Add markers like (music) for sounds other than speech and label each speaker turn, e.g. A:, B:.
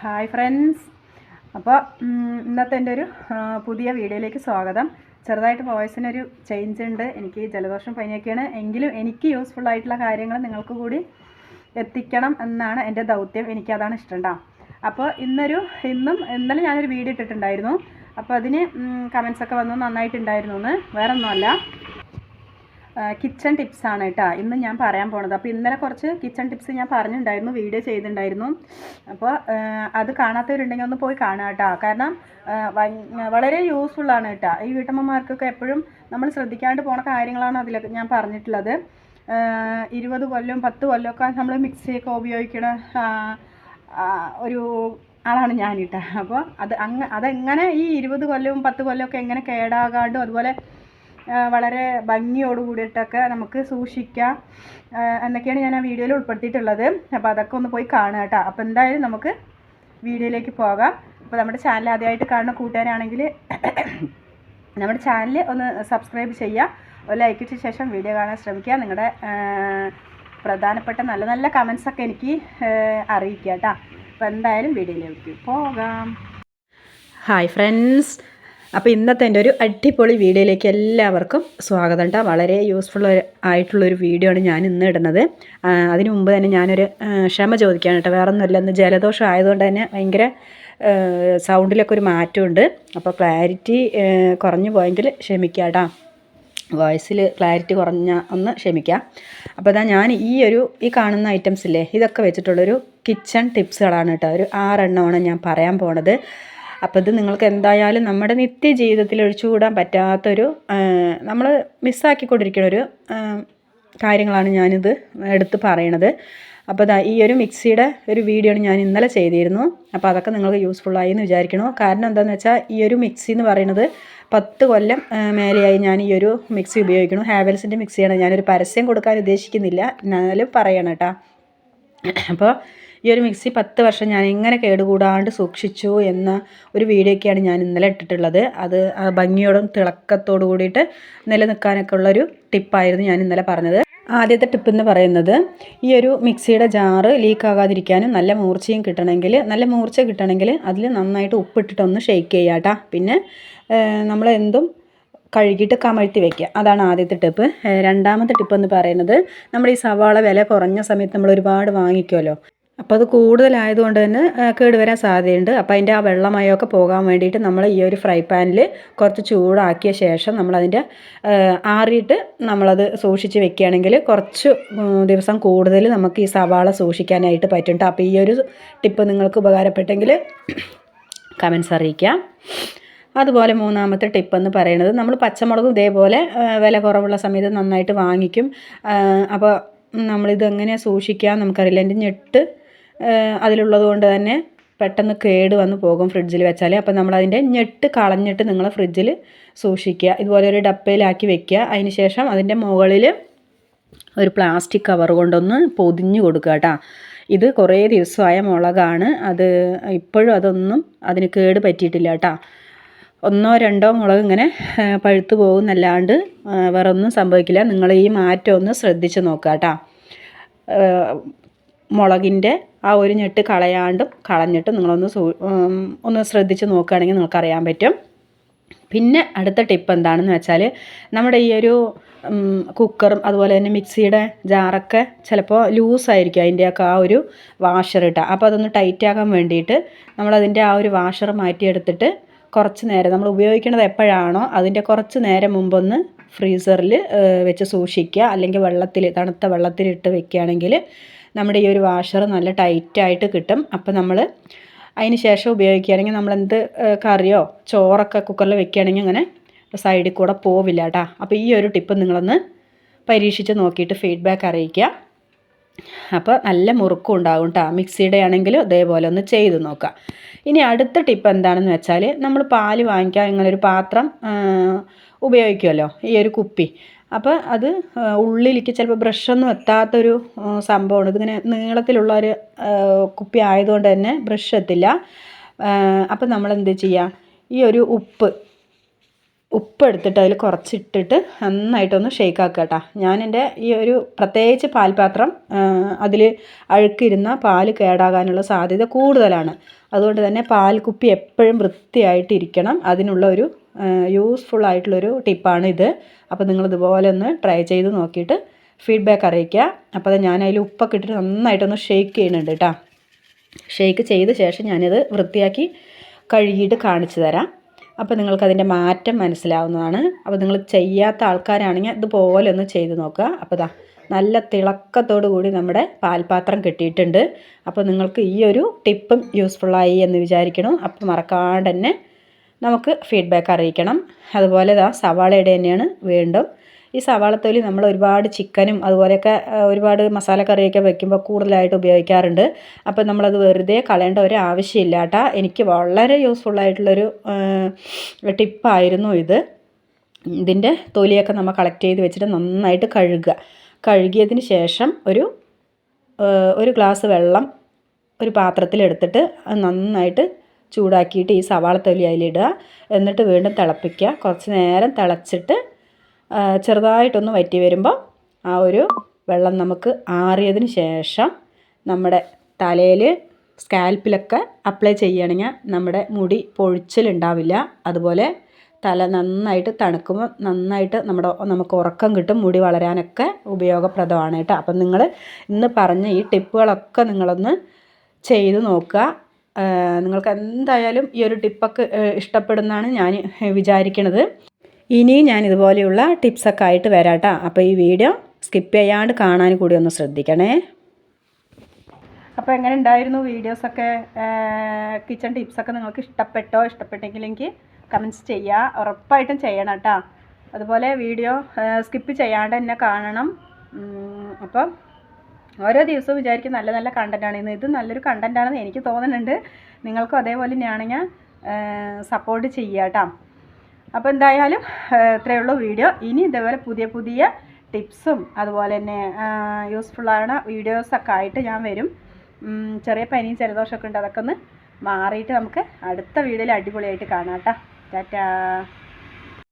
A: Hi friends അപ്പോൾ ഇന്നത്തെ എന്റെ ഒരു പുതിയ വീഡിയോയിലേക്ക് സ്വാഗതം. ചെറുതായിട്ട് വോയിസിനൊരു ചേഞ്ച് ഉണ്ട്. എനിക്ക് ജലദോഷം പനിയൊക്കെയാണ്. എങ്കിലും എനിക്ക് യൂസ്ഫുൾ ആയിട്ടുള്ള കാര്യങ്ങൾ നിങ്ങൾക്ക് കൂടി എത്തിക്കണം എന്നാണ് എന്റെ ദൗത്യം. എനിക്കതാണ് ഇഷ്ടം കേട്ടോ അപ്പോൾ ഇന്നൊരു ഇന്നും ഇന്നലെ ഞാനൊരു വീഡിയോ ഇട്ടിട്ടുണ്ടായിരുന്നു. അപ്പോൾ അതിന് കമൻസൊക്കെ വന്നു. നന്നായിട്ടുണ്ടായിരുന്നു എന്ന്. വേറെ ഒന്നുമല്ല കിച്ചൺ ആണ് കേട്ടോ. ഇന്ന് ഞാൻ പറയാൻ പോണത്. അപ്പോൾ ഇന്നലെ കുറച്ച് കിച്ചൺ ടിപ്സ് ഞാൻ പറഞ്ഞിട്ടുണ്ടായിരുന്നു വീഡിയോ ചെയ്തിട്ടുണ്ടായിരുന്നു അപ്പോൾ അത് കാണാത്തവരുണ്ടെങ്കിൽ ഒന്ന് പോയി കാണുക കേട്ടോ. കാരണം വളരെ യൂസ്ഫുൾ ആണ് കേട്ടോ. ഈ വീട്ടമ്മമാർക്കൊക്കെ എപ്പോഴും നമ്മൾ ശ്രദ്ധിക്കാണ്ട് പോണ കാര്യങ്ങളാണ് അതിലൊക്കെ ഞാൻ പറഞ്ഞിട്ടുള്ളത്. ഇരുപത് കൊല്ലം പത്ത് കൊല്ലമൊക്കെ നമ്മൾ മിക്സിയൊക്കെ ഉപയോഗിക്കണ ഒരു ആളാണ് ഞാൻ കേട്ടോ. അപ്പോൾ അത് അങ്ങ് അതെങ്ങനെ ഈ ഇരുപത് കൊല്ലവും പത്ത് കൊല്ലമൊക്കെ എങ്ങനെ കേടാകാണ്ടും അതുപോലെ വളരെ ഭംഗിയോട് കൂടിയിട്ടൊക്കെ നമുക്ക് സൂക്ഷിക്കാം. എന്നൊക്കെയാണ് ഞാൻ ആ വീഡിയോയിൽ ഉൾപ്പെടുത്തിയിട്ടുള്ളത്. അപ്പോൾ അതൊക്കെ ഒന്ന് പോയി കാണുക കേട്ടോ. അപ്പോൾ എന്തായാലും നമുക്ക് വീഡിയോയിലേക്ക് പോകാം. അപ്പോൾ നമ്മുടെ ചാനൽ ആദ്യമായിട്ട് കാണുന്ന കൂട്ടുകാരാണെങ്കിൽ (coughs) നമ്മുടെ ചാനൽ ഒന്ന് സബ്സ്ക്രൈബ് ചെയ്യുക. ഒരു ലൈക്ക് ഇട്ട ശേഷം വീഡിയോ കാണാൻ ശ്രമിക്കുക. നിങ്ങളുടെ പ്രധാനപ്പെട്ട നല്ല നല്ല കമൻസൊക്കെ എനിക്ക് അറിയിക്കുക കേട്ടോ. അപ്പോൾ എന്തായാലും വീഡിയോയിലേക്ക് പോകാം. ഹായ് ഫ്രണ്ട്സ് അപ്പോൾ ഇന്നത്തെ എന്റെ ഒരു അടിപൊളി വീഡിയോയിലേക്ക് എല്ലാവർക്കും സ്വാഗതം കേട്ടോ വളരെ യൂസ്ഫുൾ ആയിട്ടുള്ളൊരു വീഡിയോ ആണ് ഞാൻ ഇന്ന് ഇടുന്നത്. അതിനു മുമ്പ് തന്നെ ഞാനൊരു ക്ഷമ ചോദിക്കുകയാണ് കേട്ടോ വേറെ ഒന്നുമില്ല ഇന്ന് ജലദോഷം ആയതുകൊണ്ട് തന്നെ ഭയങ്കര സൗണ്ടിലൊക്കെ ഒരു മാറ്റമുണ്ട്. അപ്പോൾ ക്ലാരിറ്റി കുറഞ്ഞു പോയെങ്കിൽ ക്ഷമിക്കുക കേട്ടോ വോയിസിൽ ക്ലാരിറ്റി കുറഞ്ഞ ഒന്ന് ക്ഷമിക്കാം. അപ്പോൾ ഇതാ ഞാൻ ഈ ഒരു ഈ കാണുന്ന ഐറ്റംസ് ഇല്ലേ ഇതൊക്കെ വെച്ചിട്ടുള്ളൊരു കിച്ചൺ ടിപ്സുകളാണ് കേട്ടോ ഒരു ആറെണ്ണമാണ് ഞാൻ പറയാൻ പോണത്. അപ്പോൾ ഇത് നിങ്ങൾക്ക് എന്തായാലും നമ്മുടെ നിത്യ ജീവിതത്തിൽ ഒഴിച്ചുകൂടാൻ പറ്റാത്തൊരു നമ്മൾ മിസ്സാക്കിക്കൊണ്ടിരിക്കുന്ന ഒരു കാര്യങ്ങളാണ് ഞാനിത് എടുത്ത് പറയണത്. അപ്പോൾ ഈ ഒരു മിക്സിയുടെ ഒരു വീഡിയോ ഞാൻ ഇന്നലെ ചെയ്തിരുന്നു. അപ്പോൾ അതൊക്കെ നിങ്ങൾക്ക് യൂസ്ഫുള്ളായി എന്ന് വിചാരിക്കണു. കാരണം എന്താണെന്ന് വെച്ചാൽ ഈ ഒരു മിക്സി എന്ന് പറയുന്നത് പത്ത് കൊല്ലം മേലെയായി ഞാൻ ഈ ഒരു മിക്സി ഉപയോഗിക്കുന്നു. ഹാവൽസിന്റെ മിക്സിയാണ്. ഞാനൊരു പരസ്യം കൊടുക്കാൻ ഉദ്ദേശിക്കുന്നില്ല. എന്നാലും പറയണം കേട്ടോ അപ്പോൾ ഈ ഒരു മിക്സി പത്ത് വർഷം ഞാൻ എങ്ങനെ കേടുകൂടാണ്ട് സൂക്ഷിച്ചു എന്ന ഒരു വീഡിയോയൊക്കെയാണ് ഞാൻ ഇന്നലെ ഇട്ടിട്ടുള്ളത്. അത് ഭംഗിയോടും തിളക്കത്തോടു കൂടിയിട്ട് നിലനിൽക്കാനൊക്കെ ഉള്ളൊരു ടിപ്പായിരുന്നു ഞാൻ ഇന്നലെ പറഞ്ഞത്. ആദ്യത്തെ ടിപ്പ് എന്ന് പറയുന്നത് ഈ ഒരു മിക്സിയുടെ ജാറ് ലീക്ക് ആകാതിരിക്കാനും നല്ല മൂർച്ചയും കിട്ടണമെങ്കിൽ നല്ല മൂർച്ച കിട്ടണമെങ്കിൽ അതിൽ നന്നായിട്ട് ഉപ്പിട്ടിട്ടൊന്ന് ഷെയ്ക്ക് ചെയ്യുക പിന്നെ നമ്മൾ എന്തും കഴുകിയിട്ട് കമഴ്ത്തി വെക്കുക. അതാണ് ആദ്യത്തെ ടിപ്പ്. രണ്ടാമത്തെ ടിപ്പ് എന്ന് പറയുന്നത് നമ്മൾ ഈ സവാള വില കുറഞ്ഞ സമയത്ത് നമ്മൾ ഒരുപാട് വാങ്ങിക്കുമല്ലോ. അപ്പോൾ അത് കൂടുതലായതുകൊണ്ട് തന്നെ കേട് കേടുവരാൻ സാധ്യതയുണ്ട്. അപ്പോൾ അതിന്റെ ആ വെള്ളമയമൊക്കെ പോകാൻ വേണ്ടിയിട്ട് നമ്മൾ ഈ ഒരു ഫ്രൈ പാനിൽ കുറച്ച് ചൂടാക്കിയ ശേഷം നമ്മളതിന്റെ ആറിയിട്ട് നമ്മളത് സൂക്ഷിച്ച് വെക്കുകയാണെങ്കിൽ കുറച്ച് ദിവസം കൂടുതൽ നമുക്ക് ഈ സവാള സൂക്ഷിക്കാനായിട്ട് പറ്റും അപ്പോൾ ഈ ഒരു ടിപ്പ് നിങ്ങൾക്ക് ഉപകാരപ്പെട്ടെങ്കിൽ കമൻസ് അറിയിക്കാം അതുപോലെ മൂന്നാമത്തെ ടിപ്പ് എന്ന് പറയുന്നത് നമ്മൾ പച്ചമുളകും ഇതേപോലെ വില കുറവുള്ള സമയത്ത് നന്നായിട്ട് വാങ്ങിക്കും. അപ്പോൾ നമ്മളിത് എങ്ങനെ സൂക്ഷിക്കുക നമുക്കറിയില്ല. എന്റെ ഞെട്ട് അതിലുള്ളത് കൊണ്ട് തന്നെ പെട്ടെന്ന് കേട് വന്ന് പോകും ഫ്രിഡ്ജിൽ വെച്ചാൽ അപ്പോൾ നമ്മളതിന്റെ ഞെട്ട് കളഞ്ഞിട്ട് നിങ്ങൾ ഫ്രിഡ്ജിൽ സൂക്ഷിക്കുക. ഇതുപോലെ ഒരു ഡപ്പയിലാക്കി വെക്കുക. അതിന് ശേഷം അതിന്റെ മുകളിൽ ഒരു പ്ലാസ്റ്റിക് കവർ കൊണ്ടൊന്ന് പൊതിഞ്ഞു കൊടുക്കുക കേട്ടോ. ഇത് കുറേ ദിവസമായ മുളകാണ്. അത് ഇപ്പോഴും അതൊന്നും അതിന് കേട് പറ്റിയിട്ടില്ല കേട്ടോ. ഒന്നോ രണ്ടോ മുളക് ഇങ്ങനെ പഴുത്തു പോകുന്നല്ലാണ്ട് വേറെ ഒന്നും സംഭവിക്കില്ല. നിങ്ങൾ ഈ മാറ്റം ഒന്ന് ശ്രദ്ധിച്ച് നോക്കുക കേട്ടോ. മുളകിന്റെ ആ ഒരു ഞെട്ട് കളയാണ്ടും കളഞ്ഞിട്ട് നിങ്ങളൊന്ന് സൂ ഒന്ന് ശ്രദ്ധിച്ച് നോക്കുകയാണെങ്കിൽ നിങ്ങൾക്കറിയാൻ പറ്റും. പിന്നെ അടുത്ത ടിപ്പ് എന്താണെന്ന് വെച്ചാൽ നമ്മുടെ ഈ ഒരു കുക്കറും അതുപോലെ തന്നെ മിക്സിയുടെ ജാറൊക്കെ ചിലപ്പോൾ ലൂസായിരിക്കും അതിന്റെയൊക്കെ ആ ഒരു വാഷർ ഇട്ടാൽ അപ്പോൾ അതൊന്ന് ടൈറ്റ് ആകാൻ വേണ്ടിയിട്ട് നമ്മളതിന്റെ ആ ഒരു വാഷർ മാറ്റിയെടുത്തിട്ട് കുറച്ച് നേരം നമ്മൾ ഉപയോഗിക്കുന്നത് എപ്പോഴാണോ അതിന്റെ കുറച്ച് നേരം മുമ്പൊന്ന് ഫ്രീസറിൽ വെച്ച് സൂക്ഷിക്കുക. അല്ലെങ്കിൽ വെള്ളത്തിൽ തണുത്ത വെള്ളത്തിലിട്ട് വെക്കുകയാണെങ്കിൽ നമ്മുടെ ഈ ഒരു വാഷർ നല്ല ടൈറ്റായിട്ട് കിട്ടും. അപ്പോൾ നമ്മൾ അതിന് ശേഷം ഉപയോഗിക്കുകയാണെങ്കിൽ നമ്മളെന്ത് കറിയോ ചോറൊക്കെ കുക്കറിൽ വെക്കുകയാണെങ്കിൽ അങ്ങനെ സൈഡിൽ കൂടെ പോവില്ല കേട്ടോ അപ്പോൾ ഈ ഒരു ടിപ്പ് നിങ്ങളൊന്ന് പരീക്ഷിച്ച് നോക്കിയിട്ട് ഫീഡ്ബാക്ക് അറിയിക്കുക. അപ്പോൾ നല്ല മുറുക്കും ഉണ്ടാകും കേട്ടോ മിക്സിയുടെ ആണെങ്കിലും ഇതേപോലെ ഒന്ന് ചെയ്ത് നോക്കുക. ഇനി അടുത്ത ടിപ്പ് എന്താണെന്ന് വെച്ചാൽ നമ്മൾ പാൽ വാങ്ങിക്കാൻ ഇങ്ങനൊരു പാത്രം ഉപയോഗിക്കുമല്ലോ ഈ ഒരു കുപ്പി. അപ്പോൾ അത് ഉള്ളിലേക്ക് ചിലപ്പോൾ ബ്രഷൊന്നും എത്താത്തൊരു സംഭവമാണ്. ഇതിങ്ങനെ നീളത്തിലുള്ള ഒരു കുപ്പി ആയതുകൊണ്ട് തന്നെ ബ്രഷ് എത്തില്ല. അപ്പോൾ നമ്മൾ എന്ത് ചെയ്യുക ഈ ഒരു ഉപ്പ് ഉപ്പ് എടുത്തിട്ട് അതിൽ കുറച്ചിട്ടിട്ട് നന്നായിട്ടൊന്ന് ഷേക്ക് ആക്കുക കേട്ടോ ഞാൻ എന്റെ ഈ ഒരു പ്രത്യേകിച്ച് പാൽപാത്രം അതിൽ അഴുക്കിരുന്ന പാൽ കേടാകാനുള്ള സാധ്യത കൂടുതലാണ്. അതുകൊണ്ട് തന്നെ പാൽ കുപ്പി എപ്പോഴും വൃത്തിയായിട്ടിരിക്കണം. അതിനുള്ള ഒരു യൂസ്ഫുൾ ആയിട്ടുള്ളൊരു ടിപ്പാണ് ഇത് അപ്പോൾ നിങ്ങൾ ഇതുപോലെ ഒന്ന് ട്രൈ ചെയ്ത് നോക്കിയിട്ട് ഫീഡ്ബാക്ക് അറിയിക്കുക. അപ്പോൾ അത് ഞാൻ ഉപ്പൊക്കെ ഇട്ടിട്ട് നന്നായിട്ടൊന്ന് ഷേക്ക് ചെയ്യുന്നുണ്ട് കേട്ടോ ഷേക്ക് ചെയ്ത ശേഷം ഞാനിത് വൃത്തിയാക്കി കഴുകിയിട്ട് കാണിച്ചു തരാം. അപ്പോൾ നിങ്ങൾക്കതിന്റെ മാറ്റം മനസ്സിലാവുന്നതാണ്. അപ്പോൾ നിങ്ങൾ ചെയ്യാത്ത ആൾക്കാരാണെങ്കിൽ ഇതുപോലെ ഒന്ന് ചെയ്ത് നോക്കുക. അപ്പോൾ ഇതാ നല്ല തിളക്കത്തോടു കൂടി നമ്മുടെ പാൽപാത്രം കിട്ടിയിട്ടുണ്ട്. അപ്പോൾ നിങ്ങൾക്ക് ഈ ഒരു ടിപ്പും യൂസ്ഫുള്ളായി എന്ന് വിചാരിക്കണം. അപ്പോൾ മറക്കാണ്ട് തന്നെ നമുക്ക് ഫീഡ്ബാക്ക് അറിയിക്കണം. അതുപോലെ ഇതാ സവാളയുടെ തന്നെയാണ് വീണ്ടും ഈ സവാളത്തൊലി നമ്മൾ ഒരുപാട് ചിക്കനും അതുപോലെയൊക്കെ ഒരുപാട് മസാല കറിയൊക്കെ വെക്കുമ്പോൾ കൂടുതലായിട്ട് ഉപയോഗിക്കാറുണ്ട്. അപ്പോൾ നമ്മളത് വെറുതെ കളയേണ്ട ഒരു ആവശ്യമില്ല കേട്ടോ. എനിക്ക് വളരെ യൂസ്ഫുള്ളായിട്ടുള്ളൊരു ടിപ്പായിരുന്നു ഇത്. ഇതിന്റെ തൊലിയൊക്കെ നമ്മൾ കളക്ട് ചെയ്ത് വെച്ചിട്ട് നന്നായിട്ട് കഴുകുക. കഴുകിയതിന് ശേഷം ഒരു ഒരു ഗ്ലാസ് വെള്ളം ഒരു പാത്രത്തിലെടുത്തിട്ട് നന്നായിട്ട് ചൂടാക്കിയിട്ട് ഈ സവാള തൊലി അതിലിടുക. എന്നിട്ട് വീണ്ടും തിളപ്പിക്കുക. കുറച്ച് നേരം തിളച്ചിട്ട് ചെറുതായിട്ടൊന്ന് വറ്റി വരുമ്പോൾ ആ ഒരു വെള്ളം നമുക്ക് ആറിയതിന് ശേഷം നമ്മുടെ തലയിൽ സ്കാൽപ്പിലൊക്കെ അപ്ലൈ ചെയ്യുകയാണെങ്കിൽ നമ്മുടെ മുടി പൊഴിച്ചിലുണ്ടാവില്ല. അതുപോലെ തല നന്നായിട്ട് തണുക്കുമ്പോൾ നന്നായിട്ട് നമ്മുടെ നമുക്ക് ഉറക്കം കിട്ടും മുടി വളരാനൊക്കെ ഉപയോഗപ്രദമാണ് കേട്ടോ. അപ്പം നിങ്ങൾ ഇന്ന് പറഞ്ഞ ഈ ടിപ്പുകളൊക്കെ നിങ്ങളൊന്ന് ചെയ്ത് നോക്കുക. നിങ്ങൾക്ക് എന്തായാലും ഈ ഒരു ടിപ്പൊക്കെ ഇഷ്ടപ്പെടുന്നതാണ് ഞാൻ വിചാരിക്കുന്നത് ഇനിയും ഞാൻ ഇതുപോലെയുള്ള ടിപ്സൊക്കെ ആയിട്ട് വരാട്ടോ. അപ്പോൾ ഈ വീഡിയോ സ്കിപ്പ് ചെയ്യാണ്ട് കാണാൻ കൂടി ഒന്ന് ശ്രദ്ധിക്കണേ. അപ്പോൾ എങ്ങനെ ഉണ്ടായിരുന്നു വീഡിയോസൊക്കെ? കിച്ചൺ ടിപ്സൊക്കെ നിങ്ങൾക്ക് ഇഷ്ടപ്പെട്ടോ? ഇഷ്ടപ്പെട്ടെങ്കിൽ എനിക്ക് കമന്റ്സ് ചെയ്യുക ഉറപ്പായിട്ടും ചെയ്യണം കേട്ടോ അതുപോലെ വീഡിയോ സ്കിപ്പ് ചെയ്യാണ്ട് തന്നെ കാണണം. അപ്പോൾ ഓരോ ദിവസവും വിചാരിക്കും നല്ല നല്ല കണ്ടന്റാണ് ഇന്ന്. ഇത് നല്ലൊരു കണ്ടന്റാണെന്ന് എനിക്ക് തോന്നുന്നുണ്ട്. നിങ്ങൾക്കും അതേപോലെ തന്നെയാണ് ഞാൻ സപ്പോർട്ട് ചെയ്യുക കേട്ടോ അപ്പോൾ എന്തായാലും ഇത്രയേ ഉള്ളൂ വീഡിയോ. ഇനി ഇതേപോലെ പുതിയ പുതിയ ടിപ്സും അതുപോലെ തന്നെ യൂസ്ഫുള്ളാണ് വീഡിയോസൊക്കെ ആയിട്ട് ഞാൻ വരും. ചെറിയ പനിയും ജലദോഷമൊക്കെ ഉണ്ട് അതൊക്കെ ഒന്ന് മാറിയിട്ട് നമുക്ക് അടുത്ത വീഡിയോയിൽ അടിപൊളിയായിട്ട് കാണാം കേട്ടോ. ടാറ്റാ.